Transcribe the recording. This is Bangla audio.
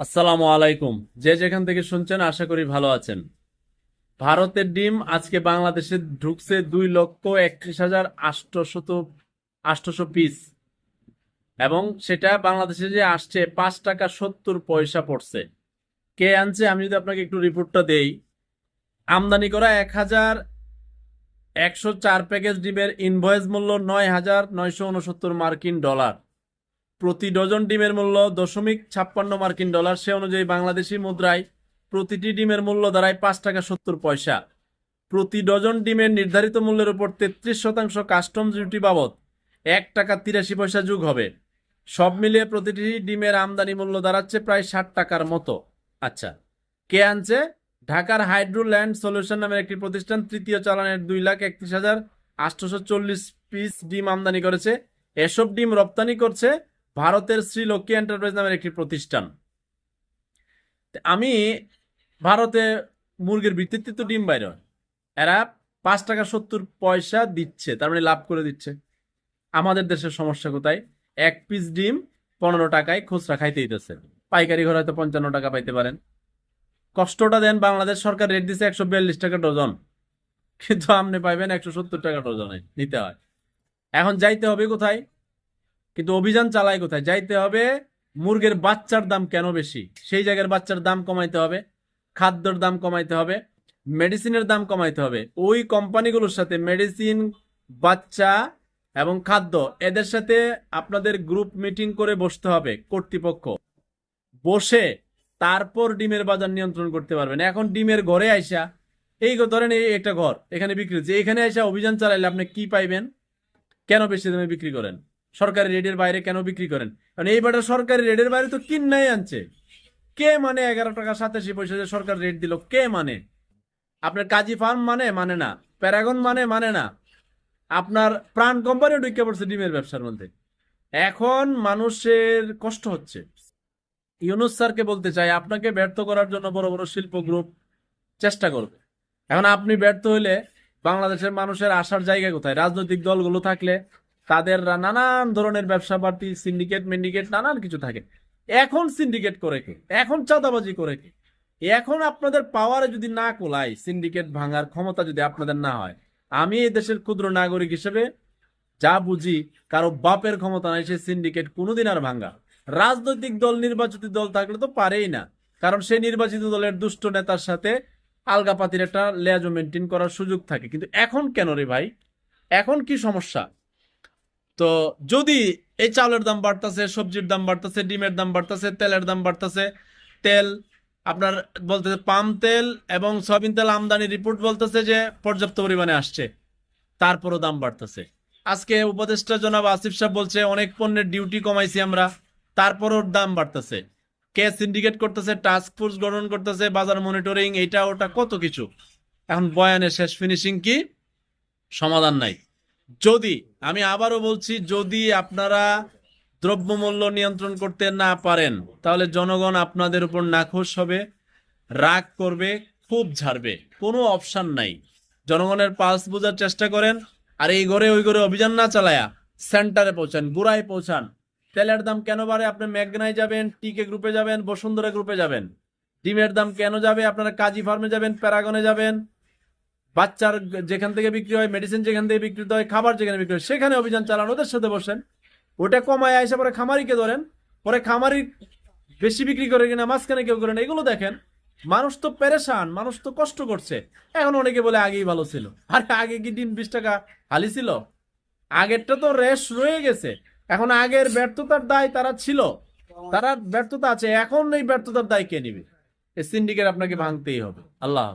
আসসালামু আলাইকুম। যে যেখান থেকে শুনছেন, আশা করি ভালো আছেন। ভারতের ডিম আজকে বাংলাদেশে ঢুকছে দুই লক্ষ একত্রিশ হাজার আটশত আটশোশো পিস। এবং সেটা বাংলাদেশে যে আসছে, পাঁচ টাকা সত্তর পয়সা পড়ছে। কে আনছে, আমি যদি আপনাকে একটু রিপোর্টটা দেই। আমদানি করা এক হাজার একশো চার প্যাকেজ ডিমের ইনভয়েস মূল্য নয় হাজার নয়শো উনসত্তর মার্কিন ডলার। প্রতি ডজন ডিমের মূল্য দশমিক ছাপ্পান্ন মার্কিন ডলার। সে অনুযায়ী বাংলাদেশি মুদ্রায় প্রতিটি ডিমের মূল্য দাঁড়ায় পাঁচ টাকা সত্তর পয়সা। প্রতি ডজন ডিমের নির্ধারিত মূল্যের উপর তেত্রিশ শতাংশ কাস্টম ডিউটি বাবদ এক টাকা তিরাশি পয়সা যোগ হবে। সব মিলিয়ে প্রতিটি ডিমের আমদানি মূল্য দাঁড়াচ্ছে প্রায় ষাট টাকার মতো। আচ্ছা কে আনছে? ঢাকার হাইড্রোল্যান্ড সলিউশন নামের একটি প্রতিষ্ঠান তৃতীয় চালানের দুই লাখ একত্রিশ হাজার আটশোশো চল্লিশ পিস ডিম আমদানি করেছে। এসব ডিম রপ্তানি করছে ভারতের শ্রীলক্ষ্মী এন্টারপ্রাইজ নামের একটি প্রতিষ্ঠান। আমি ভারতে মুরগির ভিত্তিতে তো ডিম বাইর। এরা পাঁচ টাকা সত্তর পয়সা দিচ্ছে, তার মানে লাভ করে দিচ্ছে। আমাদের দেশের সমস্যা কোথায়? এক পিস ডিম পনেরো টাকায় খুচরা খাইতে দিতেছে পাইকারি ঘরে হয়তো পঞ্চান্ন টাকা পাইতে পারেন। কষ্টটা দেন, বাংলাদেশ সরকার রেট দিচ্ছে একশো বিয়াল্লিশ টাকা ডজন। কিন্তু আপনি পাইবেন একশো সত্তর টাকা ডজনে, নিতে হয়। এখন যাইতে হবে কোথায়? কিন্তু অভিযান চালায় কোথায়? যাইতে হবে মুরগের বাচ্চার দাম কেন বেশি? সেই জায়গার বাচ্চার দাম কমাইতে হবে, খাদ্যর দাম কমাইতে হবে মেডিসিনের দাম কমাইতে হবে। ওই কোম্পানিগুলোর সাথে মেডিসিন বাচ্চা এবং খাদ্য, এদের সাথে আপনাদের গ্রুপ মিটিং করে বসতে হবে কর্তৃপক্ষ। বসে তারপর ডিমের বাজার নিয়ন্ত্রণ করতে পারবেন। এখন ডিমের ঘরে আইসা, এই ধরেন এই একটা ঘর, এখানে বিক্রি হচ্ছে। এখানে আইসা অভিযান চালাইলে আপনি কি পাইবেন? কেন বেশি দামে বিক্রি করেন? সরকারি রেটের বাইরে কেন বিক্রি করেন? কারণ এইবারটা সরকারি রেটের বাইরে তো কিন্নাই আনছে। কে মানে এগারো টাকা সাতাশি পয়সা যে সরকার রেট দিল? কে মানে? আপনার কাজী ফার্ম মানে মানে না। প্যারাগন মানে মানে না। আপনার প্রাণ কোম্পানিও ঢুকে পড়ছে ডিমের ব্যবসার মধ্যে। এখন মানুষের কষ্ট হচ্ছে। ইউনুস স্যারকে বলতে চাই, আপনাকে ব্যর্থ করার জন্য বড় বড় শিল্প গ্রুপ চেষ্টা করবে। এখন আপনি ব্যর্থ হইলে বাংলাদেশের মানুষের আসার জায়গা কোথায়? রাজনৈতিক দলগুলো থাকলে তাদের নানান ধরনের ব্যবসা পাতি সিন্ডিকেট মেন্ডিকেট নানান কিছু থাকে। এখন সিন্ডিকেট করে কে? এখন চাঁদাবাজি করে কে? এখন আপনাদের পাওয়ারে যদি না কোলায় সিন্ডিকেট ভাঙার ক্ষমতা যদি আপনাদের না হয়, আমি এই দেশের ক্ষুদ্র নাগরিক হিসেবে যা বুঝি, কারও বাপের ক্ষমতা নাই, সে সিন্ডিকেট কোনোদিন আর ভাঙ্গা রাজনৈতিক দল, নির্বাচিত দল থাকলে তো পারেই না। কারণ সেই নির্বাচিত দলের দুষ্ট নেতার সাথে আলগাপাতির একটা লেয়াজো মেনটেন করার সুযোগ থাকে। কিন্তু এখন কেন রে ভাই? এখন কি সমস্যা? তো যদি এই চাউলের দাম বাড়তেছে, সবজির দাম বাড়তেছে, ডিমের দাম বাড়তেছে, তেলের দাম বাড়তেছে, তেল আপনার বলতেছে পাম তেল এবং সয়াবিন তেল আমদানি রিপোর্ট বলতেছে যে পর্যাপ্ত পরিমাণে আসছে, তারপরও দাম বাড়তেছে। আজকে উপদেষ্টা জনাব আসিফ সাহেব বলছে, অনেক পণ্যের ডিউটি কমাইছি আমরা, তারপরও দাম বাড়তেছে। কে সিন্ডিকেট করতেছে টাস্ক ফোর্স গঠন করতেছে, বাজার মনিটরিং এইটা ওটা, কত কিছু? এখন বয়ানের শেষ ফিনিশিং কি? সমাধান নাই। যদি আমি আবারও বলছি, যদি আপনারা দ্রব্যমূল্য নিয়ন্ত্রণ করতে না পারেন, তাহলে জনগণ আপনাদের উপর নাখোশ হবে, রাগ করবে খুব ঝাড়বে। কোনো অপশান নাই। জনগণের পাস বোঝার চেষ্টা করেন, আর এই ঘরে ওই ঘরে অভিযান না চালায়া সেন্টারে পৌঁছান, গুড়ায় পৌঁছান। তেলের দাম কেন বাড়ে? আপনি ম্যাগনায় যাবেন, টিকে গ্রুপে যাবেন, বসুন্ধরা গ্রুপে যাবেন। ডিমের দাম কেন যাবে? আপনারা কাজী ফার্মে যাবেন, প্যারাগনে যাবেন। বাচ্চার যেখান থেকে বিক্রি হয় মেডিসিন যেখান থেকে বিক্রি হয়, খাবার যেখানে বিক্রি হয়, সেখানে অভিযান চালান, ওদের সাথে বসেন। ওটা কমায় আইসা পরে খামারিকে ধরেন, পরে খামারি বেশি বিক্রি করে কিনা, মাঝখানে কেউ করেন এগুলো দেখেন, মানুষ তো পেরেশান, মানুষ তো কষ্ট করছে। এখন অনেকে বলে আগেই ভালো ছিল। আরে আগে কি ডিম বিশ টাকা হালি ছিল? আগেরটা তো রেশ রয়ে গেছে। এখন আগের ব্যর্থতার দায় তারা ছিল। তারা ব্যর্থতা আছে, এখন এই ব্যর্থতার দায় কে নিবে? এই সিন্ডিকেট আপনাকে ভাঙতেই হবে। আল্লাহ।